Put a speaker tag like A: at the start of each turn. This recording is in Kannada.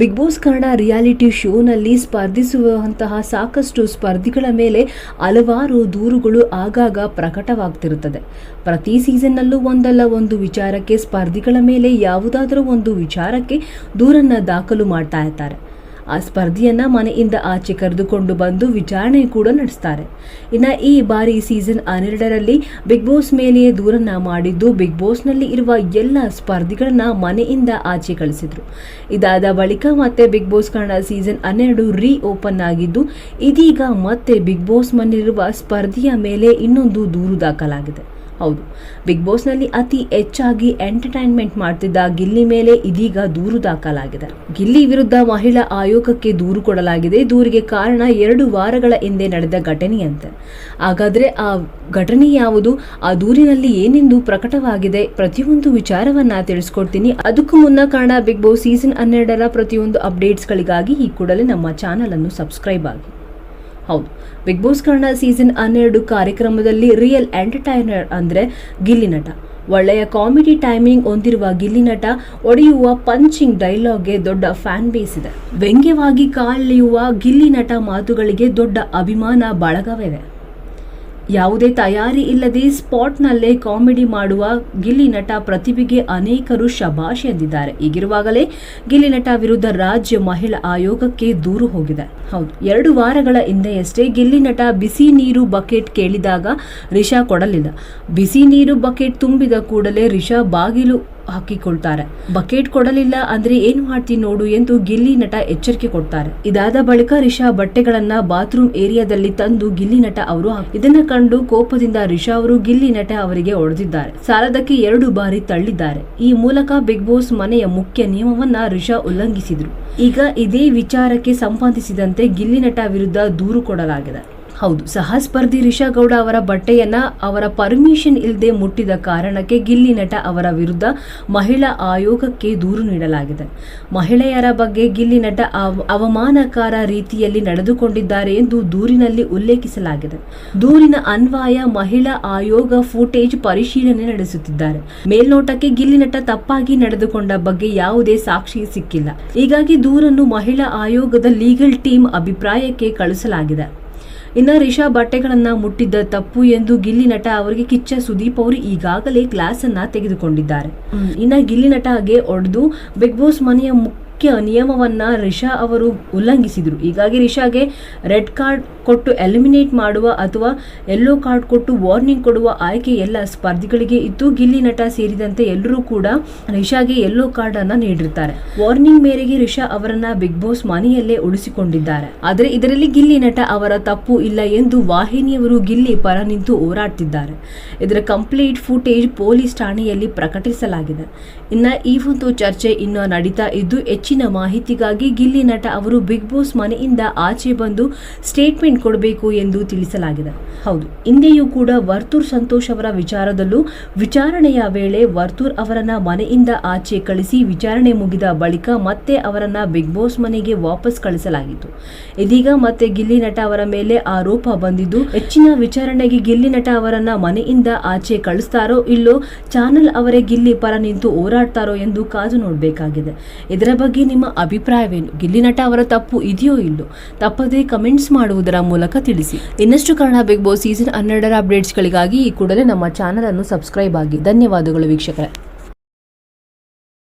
A: ಬಿಗ್ ಬಾಸ್ ಕನ್ನಡ ರಿಯಾಲಿಟಿ ಶೋನಲ್ಲಿ ಸ್ಪರ್ಧಿಸುವಂತಹ ಸಾಕಷ್ಟು ಸ್ಪರ್ಧಿಗಳ ಮೇಲೆ ಹಲವಾರು ದೂರುಗಳು ಆಗಾಗ ಪ್ರಕಟವಾಗ್ತಿರುತ್ತದೆ. ಪ್ರತಿ ಸೀಸನ್ನಲ್ಲೂ ಒಂದಲ್ಲ ಒಂದು ವಿಚಾರಕ್ಕೆ ಸ್ಪರ್ಧಿಗಳ ಮೇಲೆ ಯಾವುದಾದರೂ ಒಂದು ವಿಚಾರಕ್ಕೆ ದೂರನ್ನು ದಾಖಲು ಮಾಡ್ತಾ ಇರ್ತಾರೆ. ಆ ಸ್ಪರ್ಧಿಯನ್ನ ಮನೆಯಿಂದ ಆಚೆ ಕರೆದುಕೊಂಡು ಬಂದು ವಿಚಾರಣೆ ಕೂಡ ನಡೆಸ್ತಾರೆ. ಇನ್ನು ಈ ಬಾರಿ ಸೀಸನ್ ಹನ್ನೆರಡರಲ್ಲಿ ಬಿಗ್ ಬಾಸ್ ಮೇಲೆಯೇ ದೂರನ್ನ ಮಾಡಿದ್ದು ಬಿಗ್ ಬಾಸ್ನಲ್ಲಿ ಇರುವ ಎಲ್ಲ ಸ್ಪರ್ಧಿಗಳನ್ನ ಮನೆಯಿಂದ ಆಚೆ ಕಳಿಸಿದ್ರು. ಇದಾದ ಬಳಿಕ ಮತ್ತೆ ಬಿಗ್ ಬಾಸ್ ಕನ್ನಡ ಸೀಸನ್ ಹನ್ನೆರಡು ರೀ ಓಪನ್ ಆಗಿದ್ದು, ಇದೀಗ ಮತ್ತೆ ಬಿಗ್ ಬಾಸ್ ಮನೆಯಲ್ಲಿರುವ ಸ್ಪರ್ಧಿಯ ಮೇಲೆ ಇನ್ನೊಂದು ದೂರು ದಾಖಲಾಗಿದೆ. ಹೌದು. ಬಿಗ್ ಬಾಸ್ನಲ್ಲಿ ಅತಿ ಹೆಚ್ಚಾಗಿ ಎಂಟರ್ಟೈನ್ಮೆಂಟ್ ಮಾಡ್ತಿದ್ದ ಗಿಲ್ಲಿ ಮೇಲೆ ಇದೀಗ ದೂರು ದಾಖಲಾಗಿದೆ. ಗಿಲ್ಲಿ ವಿರುದ್ಧ ಮಹಿಳಾ ಆಯೋಗಕ್ಕೆ ದೂರು ಕೊಡಲಾಗಿದೆ. ದೂರಿಗೆ ಕಾರಣ ಎರಡು ವಾರಗಳ ಹಿಂದೆ ನಡೆದ ಘಟನೆಯಂತೆ. ಹಾಗಾದ್ರೆ ಆ ಘಟನೆ ಯಾವುದು? ಆ ದೂರಿನಲ್ಲಿ ಏನೆಂದು ಪ್ರಕಟವಾಗಿದೆ? ಪ್ರತಿಯೊಂದು ವಿಚಾರವನ್ನ ತಿಳಿಸ್ಕೊಡ್ತೀನಿ. ಅದಕ್ಕೂ ಮುನ್ನ ಕಾರಣ ಬಿಗ್ ಬಾಸ್ ಸೀಸನ್ ಹನ್ನೆರಡರ ಪ್ರತಿಯೊಂದು ಅಪ್ಡೇಟ್ಸ್ಗಳಿಗಾಗಿ ಈ ಕೂಡಲೇ ನಮ್ಮ ಚಾನಲ್ ಅನ್ನು ಸಬ್ಸ್ಕ್ರೈಬ್ ಆಗಿ. ಹೌದು. ಬಿಗ್ ಬಾಸ್ ಕನ್ನಡ ಸೀಸನ್ ಹನ್ನೆರಡು ಕಾರ್ಯಕ್ರಮದಲ್ಲಿ ರಿಯಲ್ ಎಂಟರ್ಟೈನರ್ ಅಂದರೆ ಗಿಲ್ಲಿ ನಟ. ಒಳ್ಳೆಯ ಕಾಮಿಡಿ ಟೈಮಿಂಗ್ ಹೊಂದಿರುವ ಗಿಲ್ಲಿ ನಟ ಒಡೆಯುವ ಪಂಚಿಂಗ್ ಡೈಲಾಗ್ಗೆ ದೊಡ್ಡ ಫ್ಯಾನ್ ಬೇಸ್ ಇದೆ. ವ್ಯಂಗ್ಯವಾಗಿ ಕಾಲೆಳೆಯುವ ಗಿಲ್ಲಿ ನಟ ಮಾತುಗಳಿಗೆ ದೊಡ್ಡ ಅಭಿಮಾನ ಬಳಗವಿದೆ ಯಾವುದೇ ತಯಾರಿ ಇಲ್ಲದೆ ಸ್ಪಾಟ್ನಲ್ಲೇ ಕಾಮಿಡಿ ಮಾಡುವ ಗಿಲ್ಲಿ ನಟ ಪ್ರತಿಭೆಗೆ ಅನೇಕರು ಶಬಾಷ್ ಎಂದಿದ್ದಾರೆ. ಈಗಿರುವಾಗಲೇ ಗಿಲ್ಲಿ ನಟ ವಿರುದ್ಧ ರಾಜ್ಯ ಮಹಿಳಾ ಆಯೋಗಕ್ಕೆ ದೂರು ಹೋಗಿದೆ. ಹೌದು, ಎರಡು ವಾರಗಳ ಹಿಂದೆಯಷ್ಟೇ ಗಿಲ್ಲಿ ನಟ ಬಿಸಿ ನೀರು ಬಕೆಟ್ ಕೇಳಿದಾಗ ರಿಷಾ ಕೊಡಲಿಲ್ಲ. ಬಿಸಿ ನೀರು ಬಕೆಟ್ ತುಂಬಿದ ಕೂಡಲೇ ರಿಷಾ ಬಾಗಿಲು ಹಾಕಿಕೊಳ್ತಾರೆ. ಬಕೆಟ್ ಕೊಡಲಿಲ್ಲ ಅಂದ್ರೆ ಏನ್ ಮಾಡ್ತೀನಿ ನೋಡು ಎಂದು ಗಿಲ್ಲಿ ನಟ ಎಚ್ಚರಿಕೆ ಕೊಡ್ತಾರೆ. ಇದಾದ ಬಳಿಕ ರಿಷಾ ಬಟ್ಟೆಗಳನ್ನ ಬಾತ್ರೂಮ್ ಏರಿಯಾದಲ್ಲಿ ತಂದು ಗಿಲ್ಲಿ ನಟ ಅವರು ಇದನ್ನ ಕಂಡು ಕೋಪದಿಂದ ರಿಷಾ ಅವರು ಗಿಲ್ಲಿ ನಟ ಅವರಿಗೆ ಹೊಡೆದಿದ್ದಾರೆ. ಸಾಲದಕ್ಕೆ ಎರಡು ಬಾರಿ ತಳ್ಳಿದ್ದಾರೆ. ಈ ಮೂಲಕ ಬಿಗ್ ಬಾಸ್ ಮನೆಯ ಮುಖ್ಯ ನಿಯಮವನ್ನ ರಿಷಾ ಉಲ್ಲಂಘಿಸಿದ್ರು. ಈಗ ಇದೇ ವಿಚಾರಕ್ಕೆ ಸಂಬಂಧಿಸಿದಂತೆ ಗಿಲ್ಲಿ ನಟ ವಿರುದ್ಧ ದೂರು ಕೊಡಲಾಗಿದೆ. ಹೌದು. ಸಹ ಸ್ಪರ್ಧಿ ರಿಷಾ ಗೌಡ ಅವರ ಬಟ್ಟೆಯನ್ನ ಅವರ ಪರ್ಮಿಷನ್ ಇಲ್ಲದೆ ಮುಟ್ಟಿದ ಕಾರಣಕ್ಕೆ ಗಿಲ್ಲಿ ನಟ ಅವರ ವಿರುದ್ಧ ಮಹಿಳಾ ಆಯೋಗಕ್ಕೆ ದೂರು ನೀಡಲಾಗಿದೆ. ಮಹಿಳೆಯರ ಬಗ್ಗೆ ಗಿಲ್ಲಿ ನಟ ಅವ- ಅವಮಾನಕಾರ ರೀತಿಯಲ್ಲಿ ನಡೆದುಕೊಂಡಿದ್ದಾರೆ ಎಂದು ದೂರಿನಲ್ಲಿ ಉಲ್ಲೇಖಿಸಲಾಗಿದೆ. ದೂರಿನ ಅನ್ವಯ ಮಹಿಳಾ ಆಯೋಗ ಫುಟೇಜ್ ಪರಿಶೀಲನೆ ನಡೆಸುತ್ತಿದ್ದಾರೆ. ಮೇಲ್ನೋಟಕ್ಕೆ ಗಿಲ್ಲಿ ನಟ ತಪ್ಪಾಗಿ ನಡೆದುಕೊಂಡ ಬಗ್ಗೆ ಯಾವುದೇ ಸಾಕ್ಷಿ ಸಿಕ್ಕಿಲ್ಲ. ಹೀಗಾಗಿ ದೂರನ್ನು ಮಹಿಳಾ ಆಯೋಗದ ಲೀಗಲ್ ಟೀಮ್ ಅಭಿಪ್ರಾಯಕ್ಕೆ ಕಳಿಸಲಾಗಿದೆ ಇನ್ನು ರಿಷಾ ಬಟ್ಟೆಗಳನ್ನ ಮುಟ್ಟಿದ್ದ ತಪ್ಪು ಎಂದು ಗಿಲ್ಲಿ ನಟ ಅವರಿಗೆ ಕಿಚ್ಚ ಸುದೀಪ್ ಅವರು ಈಗಾಗಲೇ ಗ್ಲಾಸ್ ಅನ್ನ ತೆಗೆದುಕೊಂಡಿದ್ದಾರೆ ಇನ್ನ ಗಿಲ್ಲಿ ಹಾಗೆ ಒಡೆದು ಬಿಗ್ ಬಾಸ್ ಮನೆಯ ಮುಖ್ಯ ನಿಯಮವನ್ನ ರಿಷಾ ಅವರು ಉಲ್ಲಂಘಿಸಿದರು. ಹೀಗಾಗಿ ರಿಷಾಗೆ ರೆಡ್ ಕಾರ್ಡ್ ಕೊಟ್ಟು ಎಲಿಮಿನೇಟ್ ಮಾಡುವ ಅಥವಾ ಯೆಲ್ಲೋ ಕಾರ್ಡ್ ಕೊಟ್ಟು ವಾರ್ನಿಂಗ್ ಕೊಡುವ ಆಯ್ಕೆ ಎಲ್ಲ ಸ್ಪರ್ಧಿಗಳಿಗೆ ಇತ್ತು ಗಿಲ್ಲಿ ನಟ ಸೇರಿದಂತೆ ಎಲ್ಲರೂ ಕೂಡ ರಿಷಾಗೆ ಯೆಲ್ಲೋ ಕಾರ್ಡ್ ಅನ್ನ ನೀಡಿರ್ತಾರೆ. ವಾರ್ನಿಂಗ್ ಮೇರೆಗೆ ರಿಷಾ ಅವರನ್ನ ಬಿಗ್ ಬಾಸ್ ಮನೆಯಲ್ಲೇ ಉಳಿಸಿಕೊಂಡಿದ್ದಾರೆ. ಆದರೆ ಇದರಲ್ಲಿ ಗಿಲ್ಲಿ ನಟ ಅವರ ತಪ್ಪು ಇಲ್ಲ ಎಂದು ವಾಹಿನಿಯವರು ಗಿಲ್ಲಿ ಪರ ನಿಂತು ಹೋರಾಡ್ತಿದ್ದಾರೆ. ಇದರ ಕಂಪ್ಲೀಟ್ ಫುಟೇಜ್ ಪೊಲೀಸ್ ಠಾಣೆಯಲ್ಲಿ ಪ್ರಕಟಿಸಲಾಗಿದೆ. ಇನ್ನ ಈ ಒಂದು ಚರ್ಚೆ ಇನ್ನು ನಡೀತಾ ಇದ್ದು ಹೆಚ್ಚಿನ ಮಾಹಿತಿಗಾಗಿ ಗಿಲ್ಲಿ ನಟ ಅವರು ಬಿಗ್ ಬಾಸ್ ಮನೆಯಿಂದ ಆಚೆ ಬಂದು ಸ್ಟೇಟ್ಮೆಂಟ್ ಕೊಡಬೇಕು ಎಂದು ತಿಳಿಸಲಾಗಿದೆ. ಹೌದು ಹಿಂದೆಯೂ ಕೂಡ ವರ್ತೂರ್ ಸಂತೋಷ್ ಅವರ ವಿಚಾರದಲ್ಲೂ ವಿಚಾರಣೆಯ ವೇಳೆ ವರ್ತೂರ್ ಅವರನ್ನ ಮನೆಯಿಂದ ಆಚೆ ಕಳಿಸಿ ವಿಚಾರಣೆ ಮುಗಿದ ಬಳಿಕ ಮತ್ತೆ ಅವರನ್ನ ಬಿಗ್ ಬಾಸ್ ಮನೆಗೆ ವಾಪಸ್ ಕಳಿಸಲಾಗಿತ್ತು. ಇದೀಗ ಮತ್ತೆ ಗಿಲ್ಲಿ ನಟ ಅವರ ಮೇಲೆ ಆರೋಪ ಬಂದಿದ್ದು, ಹೆಚ್ಚಿನ ವಿಚಾರಣೆಗೆ ಗಿಲ್ಲಿ ನಟ ಅವರನ್ನ ಮನೆಯಿಂದ ಆಚೆ ಕಳಿಸ್ತಾರೋ ಇಲ್ಲೋ ಚಾನಲ್ ಅವರೇ ಗಿಲ್ಲಿ ಪರ ನಿಂತು ಹೋರಾಡ್ತಾರೋ ಎಂದು ಕಾದು ನೋಡಬೇಕಾಗಿದೆ. ಇದರ ಬಗ್ಗೆ ನಿಮ್ಮ ಅಭಿಪ್ರಾಯವೇನು? ಗಿಲ್ಲಿ ನಟ ಅವರ ತಪ್ಪು ಇದೆಯೋ ಇಲ್ಲೋ? ತಪ್ಪದೇ ಕಮೆಂಟ್ಸ್ ಮಾಡುವುದರ ಮೂಲಕ ತಿಳಿಸಿ. ಇನ್ನಷ್ಟು ಕಾರಣ ಬಿಗ್ ಬಾಸ್ ಸೀಸನ್ ಹನ್ನೆರಡರ ಅಪ್ಡೇಟ್ಸ್ಗಳಿಗಾಗಿ ಈ ಕೂಡಲೇ ನಮ್ಮ ಚಾನಲ್ ಅನ್ನು ಸಬ್ಸ್ಕ್ರೈಬ್ ಆಗಿ. ಧನ್ಯವಾದಗಳು ವೀಕ್ಷಕರೇ.